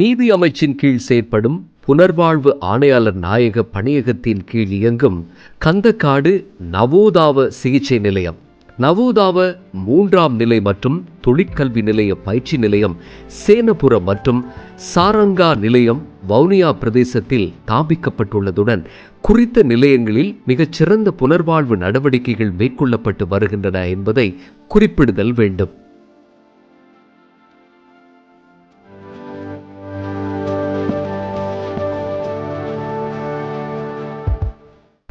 நீதி அமைச்சின் கீழ் செயற்படும் புனர்வாழ்வு ஆணையாளர் நாயக பணியகத்தின் கீழ் இயங்கும் கந்தக்காடு நவோதாவ சிகிச்சை நிலையம். நவோதாவ மூன்றாம் நிலை மற்றும் தொழிற்கல்வி நிலைய பயிற்சி நிலையம் சேனபுரம் மற்றும் சாரங்கா நிலையம் வவுனியா பிரதேசத்தில் தாபிக்கப்பட்டுள்ளதுடன் குறித்த நிலையங்களில் மிகச்சிறந்த புனர்வாழ்வு நடவடிக்கைகள் மேற்கொள்ளப்பட்டு வருகின்றன என்பதை குறிப்பிடுதல் வேண்டும்.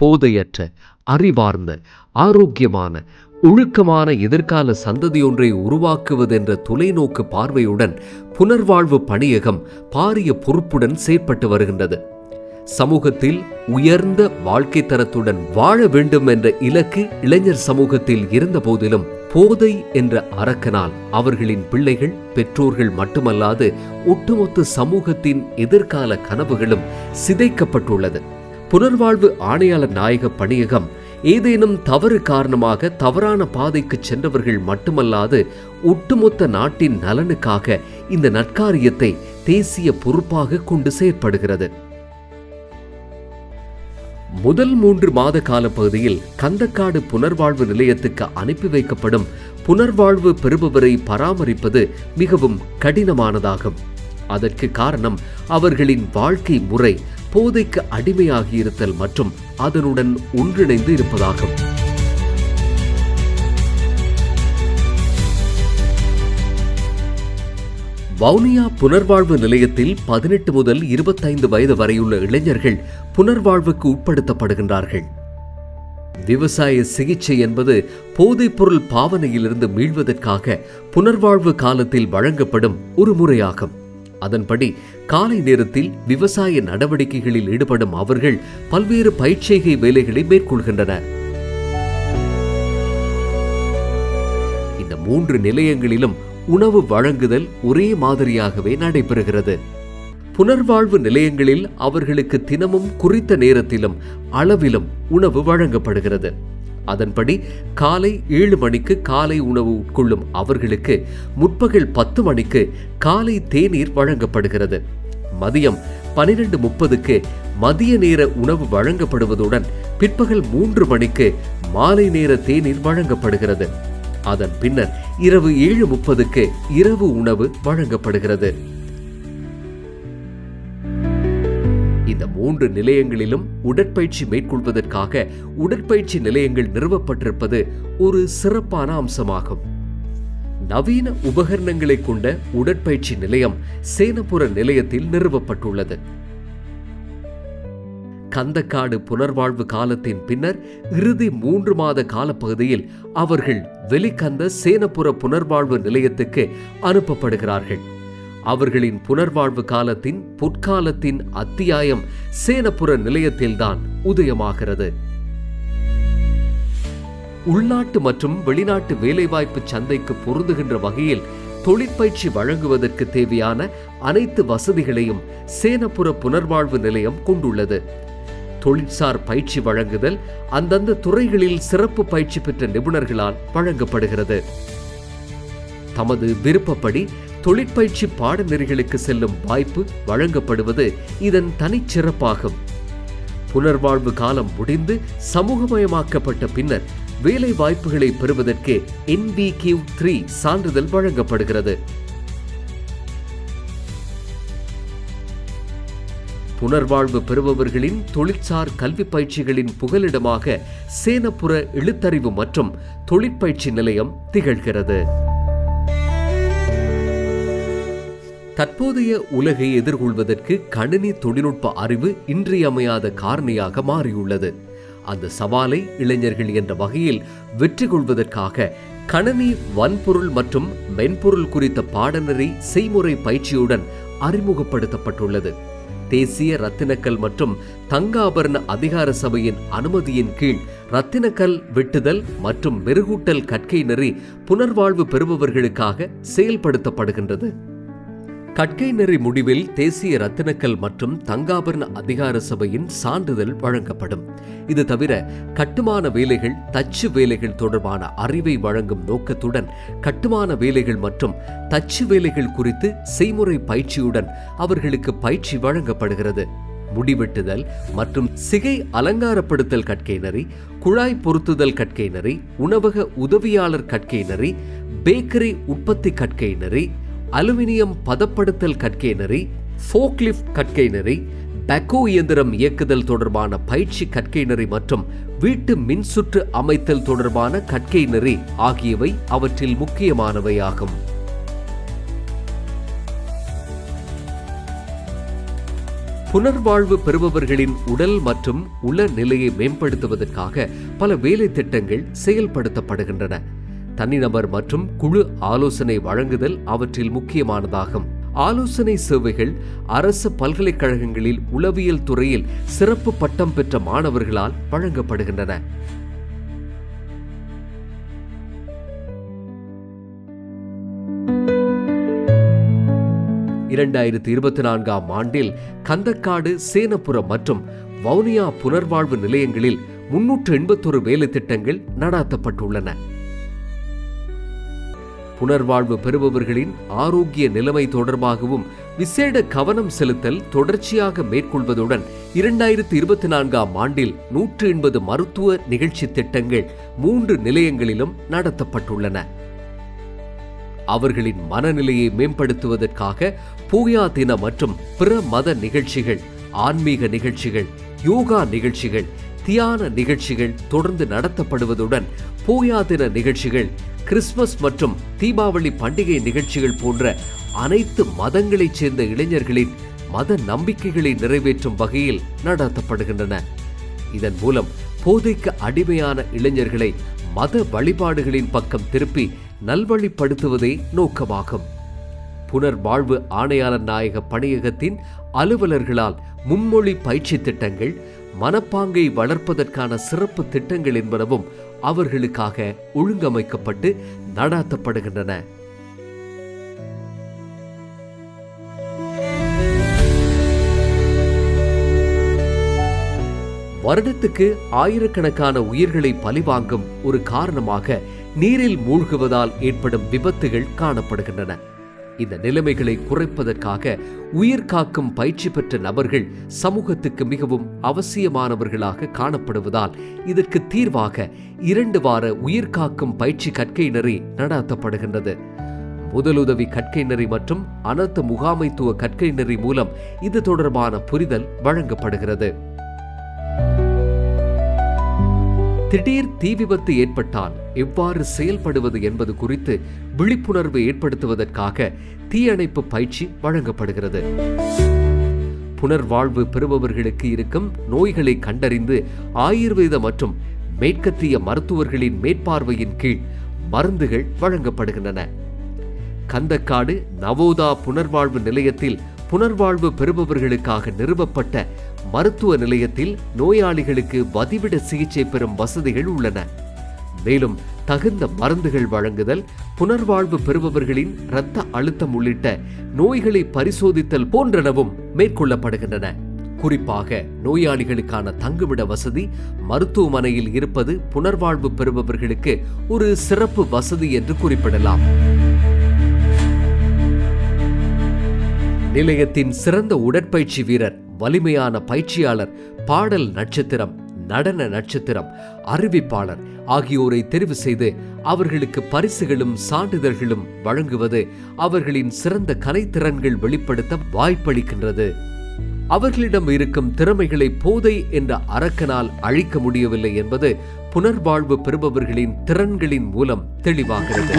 போதையற்ற அறிவார்ந்த ஆரோக்கியமான ஒழுக்கமான எதிர்கால சந்ததியொன்றை உருவாக்குவதென்ற தொலைநோக்கு பார்வையுடன் புனர்வாழ்வு பணியகம் பாரிய பொறுப்புடன் செயற்பட்டு வருகின்றது. சமூகத்தில் உயர்ந்த வாழ்க்கை தரத்துடன் வாழ வேண்டும் என்ற இலக்கு இளைஞர் சமூகத்தில் இருந்த போதிலும் போதை என்ற அரக்கனால் அவர்களின் பிள்ளைகள் பெற்றோர்கள் மட்டுமல்லாது ஒட்டுமொத்த சமூகத்தின் எதிர்கால கனவுகளும் சிதைக்கப்பட்டுள்ளது. புனர்வாழ்வு ஆணையாளர் நாயக பணியகம் ஏதேனும் தவறு காரணமாக தவறான பாதைக்கு சென்றவர்கள் மட்டுமல்லாது ஒட்டுமொத்த நாட்டின் நலனுக்காக இந்த நற்காரியத்தை தேசிய பொறுப்பாக கொண்டு செயற்படுகிறது. முதல் மூன்று மாத கால பகுதியில் கந்தக்காடு புனர்வாழ்வு நிலையத்துக்கு அனுப்பி வைக்கப்படும் புனர்வாழ்வு பெறுபவரை பராமரிப்பது மிகவும் கடினமானதாகும். அதற்கு காரணம் அவர்களின் வாழ்க்கை முறை போதைக்கு அடிமையாகி இருத்தல் மற்றும் அதனுடன் ஒன்றிணைந்து இருப்பதாகும். வவுனியா புனர்வாழ்வு நிலையத்தில் பதினெட்டு முதல் இருபத்தைந்து வயது வரையுள்ள இளைஞர்கள் புனர்வாழ்வுக்கு உட்படுத்தப்படுகின்றார்கள். விவசாய சிகிச்சை என்பது போதைப்பொருள் பாவனையிலிருந்து மீள்வதற்காக புனர்வாழ்வு காலத்தில் வழங்கப்படும் ஒரு முறையாகும். அதன்படி காலை நேரத்தில் விவசாய நடவடிக்கைகளில் ஈடுபடும் அவர்கள் பல்வேறு பயிற்சிகை வேலைகளை மேற்கொள்கின்றனர். இந்த மூன்று நிலையங்களிலும் உணவு வழங்குதல் ஒரே மாதிரியாகவே நடைபெறுகிறது. புனர்வாழ்வு நிலையங்களில் அவர்களுக்கு தினமும் குறித்த நேரத்திலும் அளவிலும் உணவு வழங்கப்படுகிறது. அதன்படி காலை ஏழு மணிக்கு காலை உணவு உட்கொள்ளும் அவர்களுக்கு முற்பகல் பத்து மணிக்கு காலை தேநீர் வழங்கப்படுகிறது. மதியம் பனிரெண்டு முப்பதுக்கு மதிய நேர உணவு வழங்கப்படுவதுடன் பிற்பகல் மூன்று மணிக்கு மாலை நேர தேநீர் வழங்கப்படுகிறது. அதன் பின்னர் இரவு ஏழு முப்பதுக்கு இரவு உணவு வழங்கப்படுகிறது. இந்த மூன்று நிலையங்களிலும் உடற்பயிற்சி மேற்கொள்வதற்காக உடற்பயிற்சி நிலையங்கள் நிறுவப்பட்டிருப்பது ஒரு சிறப்பான அம்சமாகும். நவீன உபகரணங்களை கொண்ட உடற்பயிற்சி நிலையம் சேனபுர நிலையத்தில் நிறுவப்பட்டுள்ளது. கந்தக்காடு புனர்வாழ்வு காலத்தின் பின்னர் இறுதி மூன்று மாத காலப்பகுதியில் அவர்கள் வெளிக்கந்த சேனப்புற புனர்வாழ்வு நிலையத்துக்கு அனுப்பப்படுகிறார்கள். அவர்களின் புனர்வாழ்வு காலத்தின் பொற்காலத்தின் அத்தியாயம் சேனப்புற நிலையத்தில்தான் உதயமாகிறது. உள்நாட்டு மற்றும் வெளிநாட்டு வேலைவாய்ப்பு சந்தைக்கு பொருந்துகின்ற வகையில் தொழிற்பயிற்சி வழங்குவதற்கு தேவையான அனைத்து வசதிகளையும் சேனப்புற புனர்வாழ்வு நிலையம் கொண்டுள்ளது. தொழிற்சார் பயிற்சி வழங்குதல் அந்தந்த துறைகளில் சிறப்பு பயிற்சி பெற்ற நிபுணர்களால் வழங்கப்படுகிறது. தமது விருப்பப்படி தொழிற்பயிற்சி பாடநெறிகளுக்கு செல்லும் வாய்ப்பு வழங்கப்படுவது இதன் தனிச்சிறப்பாகும். புனர்வாழ்வு காலம் முடிந்து சமூகமயமாக்கப்பட்ட பின்னர் வேலை வாய்ப்புகளை பெறுவதற்கு என்விகியூ த்ரீ சான்றிதழ் வழங்கப்படுகிறது. புனர்வாழ்வு பெறுபவர்களின் தொழிற்சார் கல்வி பயிற்சிகளின் புகலிடமாக சேனப்புற எழுத்தறிவு மற்றும் தொழிற்பயிற்சி நிலையம் திகழ்கிறது. தற்போதைய உலகை எதிர்கொள்வதற்கு கணினி தொழில்நுட்ப அறிவு இன்றியமையாத காரணியாக மாறியுள்ளது. அந்த சவாலை இளைஞர்கள் என்ற வகையில் வெற்றி கொள்வதற்காக கணனி வன்பொருள் மற்றும் மென்பொருள் குறித்த பாடநெறி செய்முறை பயிற்சியுடன் அறிமுகப்படுத்தப்பட்டுள்ளது. தேசிய ரத்தினக்கல் மற்றும் தங்க ஆபரண அதிகார சபையின் அனுமதியின் கீழ் ரத்தினக்கல் வெட்டுதல் மற்றும் மெருகூட்டல் கற்கை நெறி புனர்வாழ்வு பெறுபவர்களுக்காக செயல்படுத்தப்படுகின்றது. கட்கை நெறி முடிவில் தேசிய ரத்தினக்கல் மற்றும் தங்காபரண அதிகார சபையின் சான்றிதழ் வழங்கப்படும். இது தவிர கட்டுமான வேலைகள் தச்சு வேலைகள் தொடர்பான அறிவை வழங்கும் நோக்கத்துடன் கட்டுமான வேலைகள் மற்றும் தச்சு வேலைகள் குறித்து செய்முறை பயிற்சியுடன் அவர்களுக்கு பயிற்சி வழங்கப்படுகிறது. முடிவெட்டுதல் மற்றும் சிகை அலங்காரப்படுத்தல் கற்கை நெறி குழாய் பொருத்துதல் கற்கை நெறி உணவக உதவியாளர் கற்கை நெறி பேக்கரி உற்பத்தி கற்கை நெறி அலுமினியம் பதப்படுத்தல் கற்கைனரி ஃபோக்லிஃப்ட் கற்கை பெக்கோ இயந்திரம் இயக்குதல் தொடர்பான பயிற்சி கற்கைநெறி மற்றும் வீட்டு மின்சுற்று அமைத்தல் தொடர்பான கற்கைநெறி ஆகியவை அவற்றில் முக்கியமானவையாகும். புனர்வாழ்வு பெறுபவர்களின் உடல் மற்றும் உள நிலையை மேம்படுத்துவதற்காக பல வேலை திட்டங்கள் செயல்படுத்தப்படுகின்றன. தனிநபர் மற்றும் குழு ஆலோசனை வழங்குதல் அவற்றில் முக்கியமானதாகும். ஆலோசனை சேவைகள் அரசு பல்கலைக்கழகங்களில் உளவியல் துறையில் சிறப்பு பட்டம் பெற்ற மாணவர்களால் வழங்கப்படுகின்றன. இரண்டாயிரத்தி இருபத்தி நான்காம் ஆண்டில் கந்தக்காடு சேனப்புரம் மற்றும் வவுனியா புனர்வாழ்வு நிலையங்களில் முன்னூற்று எண்பத்தொரு வேலை திட்டங்கள் நடாத்தப்பட்டுள்ளன. புனர்வாழ்வு பெறுபவர்களின் ஆரோக்கிய நிலைமை தொடர்பாகவும் விசேட கவனம் செலுத்தல் தொடர்ச்சியாக மேற்கொள்வதுடன் இரண்டாயிரத்தி இருபத்தி நான்காம் ஆண்டில் நூற்று எண்பது மருத்துவ நிகழ்ச்சி திட்டங்கள் மூன்று நிலையங்களிலும் நடத்தப்பட்டுள்ளன. அவர்களின் மனநிலையை மேம்படுத்துவதற்காக பூயா தின மற்றும் பிற மத நிகழ்ச்சிகள் ஆன்மீக நிகழ்ச்சிகள் யோகா நிகழ்ச்சிகள் தியான நிகழ்ச்சிகள் தொடர்ந்து நடத்தப்படுவதுடன் பூயா தின நிகழ்ச்சிகள் கிறிஸ்துமஸ் மற்றும் தீபாவளி பண்டிகை நிகழ்ச்சிகள் போன்ற அனைத்து மதங்களைச் சேர்ந்த இளைஞர்களின் மத நம்பிக்கைகளை நிறைவேற்றும் வகையில் நடத்தப்படுகின்றன. இதன் மூலம் போதைக்கு அடிமையான இளைஞர்களை மத வழிபாடுகளின் பக்கம் திருப்பி நல்வழிப்படுத்துவதே நோக்கமாகும். புனர்வாழ்வு ஆணையாளர் நாயக பணியகத்தின் அலுவலர்களால் மும்மொழி பயிற்சி திட்டங்கள் மனப்பாங்கை வளர்ப்பதற்கான சிறப்பு திட்டங்கள் என்பனவும் அவர்களுக்காக ஒழுங்கமைக்கப்பட்டு நடாத்தப்படுகின்றன. வருடத்துக்கு ஆயிரக்கணக்கான உயிர்களை பலிவாங்கும் ஒரு காரணமாக நீரில் மூழ்குவதால் ஏற்படும் விபத்துகள் காணப்படுகின்றன. இந்த நிலைமைகளை குறைப்பதற்காக உயிர் காக்கும் பயிற்சி பெற்ற நபர்கள் சமூகத்துக்கு மிகவும் அவசியமானவர்களாக காணப்படுவதால் இதற்கு தீர்வாக இரண்டு வார உயிர் காக்கும் பயிற்சி கற்கை நெறி நடாத்தப்படுகின்றது. முதலுதவி கற்கை நெறி மற்றும் அனர்த்த முகாமைத்துவ கற்கை நெறி மூலம் இது தொடர்பான புரிதல் வழங்கப்படுகிறது. திடீர் தீ விபத்து ஏற்பட்டால் எவ்வாறு செயல்படுவது என்பது குறித்து விழிப்புணர்வு ஏற்படுத்துவதற்காக தீயணைப்பு பயிற்சி வழங்கப்படுகிறது. புனர்வாழ்வு பெறுபவர்களுக்கு இருக்கும் நோய்களை கண்டறிந்து ஆயுர்வேத மற்றும் மேற்கத்திய மருத்துவர்களின் மேற்பார்வையின் கீழ் மருந்துகள் வழங்கப்படுகின்றன. கந்தக்காடு நவோதா புனர்வாழ்வு நிலையத்தில் புனர்வாழ்வு பெறுபவர்களுக்காக நிறுவப்பட்ட மருத்துவ நிலையத்தில் நோயாளிகளுக்கு வதிவிட சிகிச்சை பெறும் வசதிகள் உள்ளன. மேலும் தகுந்த மருந்துகள் வழங்குதல் புனர்வாழ்வு பெறுபவர்களின் இரத்த அழுத்தம் உள்ளிட்ட நோய்களை பரிசோதித்தல் போன்றனவும் மேற்கொள்ளப்படுகின்றன. குறிப்பாக நோயாளிகளுக்கான தங்குமிட வசதி மருத்துவமனையில் இருப்பது புனர்வாழ்வு பெறுபவர்களுக்கு ஒரு சிறப்பு வசதி என்று குறிப்பிடலாம். நிலையத்தின் சிறந்த உடற்பயிற்சி வீரர் வலிமையான பயிற்சியாளர் பாடல் நட்சத்திரம் நடன நட்சத்திரம் அறிவிப்பாளர் ஆகியோரை தெரிவு செய்து அவர்களுக்கு பரிசுகளும் சான்றிதழ்களும் வழங்குவது அவர்களின் சிறந்த கலைத்திறன்கள் வெளிப்படுத்த வாய்ப்பளிக்கின்றது. அவர்களிடம் இருக்கும் திறமைகளை போதை என்ற அரக்கனால் அழிக்க முடியவில்லை என்பது புனர்வாழ்வு பெறுபவர்களின் திறன்களின் மூலம் தெளிவாகிறது.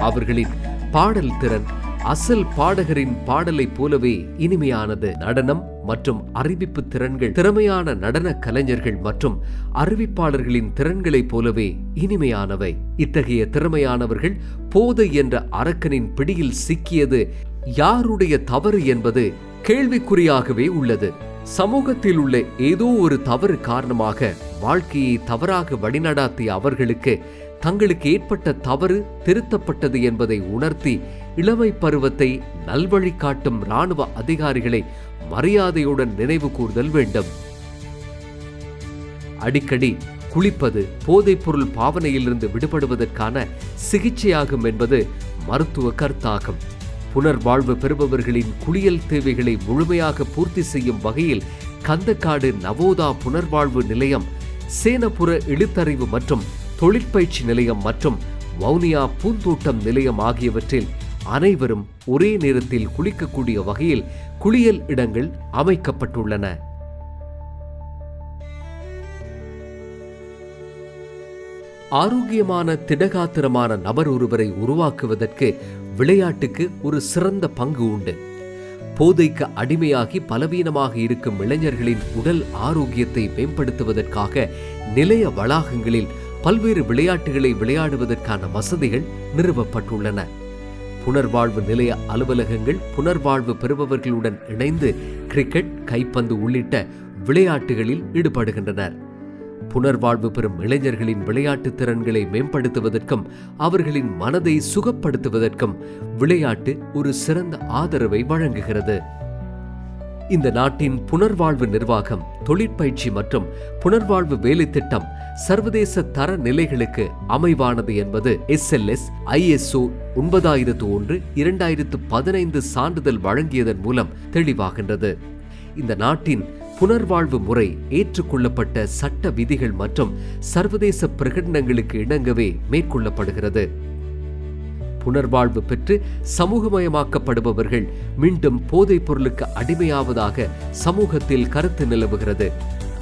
அவர்களின் பாடல் திறன் அசல் பாடகரின் பாடலை போலவே இனிமையானது நடனம் மற்றும் அறிவிப்பு திறன்கள் திறமையான நடன கலைஞர்கள் மற்றும் அறிவிப்பாளர்களின் திறன்களைப் போலவே இனிமையானவை. இத்தகைய திறமையானவர்கள் போதை என்ற அரக்கனின் பிடியில் சிக்கியது யாருடைய தவறு என்பது கேள்விக்குறியாகவே உள்ளது. சமூகத்தில் உள்ள ஏதோ ஒரு தவறு காரணமாக வாழ்க்கையை தவறாக வழிநடாத்திய அவர்களுக்கு தங்களுக்கு ஏற்பட்ட தவறு திருத்தப்பட்டது என்பதை உணர்த்தி இளமை பருவத்தை நல்வழி காட்டும் இராணுவ அதிகாரிகளை மரியாதையுடன் நினைவு கூர்தல் வேண்டும். அடிக்கடி குளிப்பது போதைப்பொருள் பாவனையிலிருந்து விடுபடுவதற்கான சிகிச்சையாகும் என்பது மருத்துவ கருத்தாகும். புனர்வாழ்வு பெறுபவர்களின் குளியல் தேவைகளை முழுமையாக பூர்த்தி செய்யும் வகையில் கந்தக்காடு நவோதா புனர்வாழ்வு நிலையம் சேனபுர எழுத்தறிவு மற்றும் தொழிற்பயிற்சி நிலையம் மற்றும் வவுனியா பூந்தோட்டம் நிலையம் ஆகியவற்றில் அனைவரும் ஒரே நேரத்தில் குளிக்கக்கூடிய வகையில் குளியல் இடங்கள் அமைக்கப்பட்டுள்ளன. ஆரோக்கியமான திடகாத்திரமான நபர் ஒருவரை உருவாக்குவதற்கு விளையாட்டுக்கு ஒரு சிறந்த பங்கு உண்டு. போதைக்கு அடிமையாகி பலவீனமாக இருக்கும் இளைஞர்களின் உடல் ஆரோக்கியத்தை மேம்படுத்துவதற்காக நிலைய வளாகங்களில் பல்வேறு விளையாட்டுகளை விளையாடுவதற்கான வசதிகள் நிறுவப்பட்டுள்ளன. புனர்வாழ்வு நிலைய அலுவலகங்கள் புனர்வாழ்வு பெறுபவர்களுடன் இணைந்து கிரிக்கெட் கைப்பந்து உள்ளிட்ட விளையாட்டுகளில் ஈடுபடுகின்றனர். புனர்வாழ்வு பெறும் இளைஞர்களின் விளையாட்டு திறன்களை மேம்படுத்துவதற்கும் அவர்களின் மனதை சுகப்படுத்துவதற்கும் விளையாட்டு ஒரு சிறந்த ஆதரவை வழங்குகிறது. இந்த நாட்டின் புனர்வாழ்வு நிர்வாகம் தொழிற்பயிற்சி மற்றும் புனர்வாழ்வு வேலை திட்டம் சர்வதேச தர நிலைகளுக்கு அமைவானது என்பது எஸ்எல்எஸ் ஐஎஸ்ஓ ஒன்பதாயிரத்து ஒன்று இரண்டாயிரத்து பதினைந்து சான்றிதழ் வழங்கியதன் மூலம் தெளிவாகின்றது. இந்த நாட்டின் புனர்வாழ்வு முறை ஏற்றுக்கொள்ளப்பட்ட சட்ட விதிகள் மற்றும் சர்வதேச பிரகடனங்களுக்கு இணங்கவே மேற்கொள்ளப்படுகிறது. புனர்வாழ்வு பெற்று சமூகமயமாக்கப்படுபவர்கள் மீண்டும் போதைப் பொருளுக்கு அடிமையாவதாக சமூகத்தில் கருத்து நிலவுகிறது.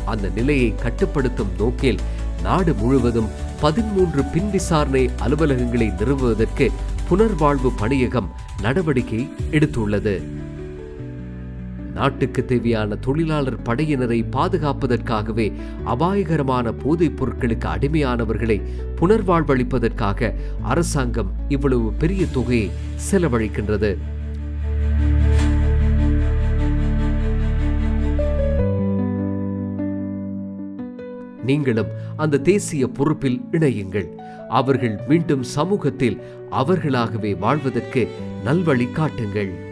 அந்த நிலையை கட்டுப்படுத்தும் நோக்கில் நாடு முழுவதும் பதிமூன்று பின் விசாரணை அலுவலகங்களை நிறுவுவதற்கு புனர்வாழ்வு பணியகம் நடவடிக்கை எடுத்துள்ளது. நாட்டுக்கு தேவையான தொழிலாளர் படையினரை பாதுகாப்பதற்காகவே அபாயகரமான போதைப் பொருட்களுக்கு அடிமையானவர்களை புனர்வாழ்வளிப்பதற்காக அரசாங்கம் இவ்வளவு பெரிய தொகையை செலவழிக்கின்றது. நீங்களும் அந்த தேசிய பொறுப்பில் இணையுங்கள். அவர்கள் மீண்டும் சமூகத்தில் அவர்களாகவே வாழ்வதற்கு நல்வழி காட்டுங்கள்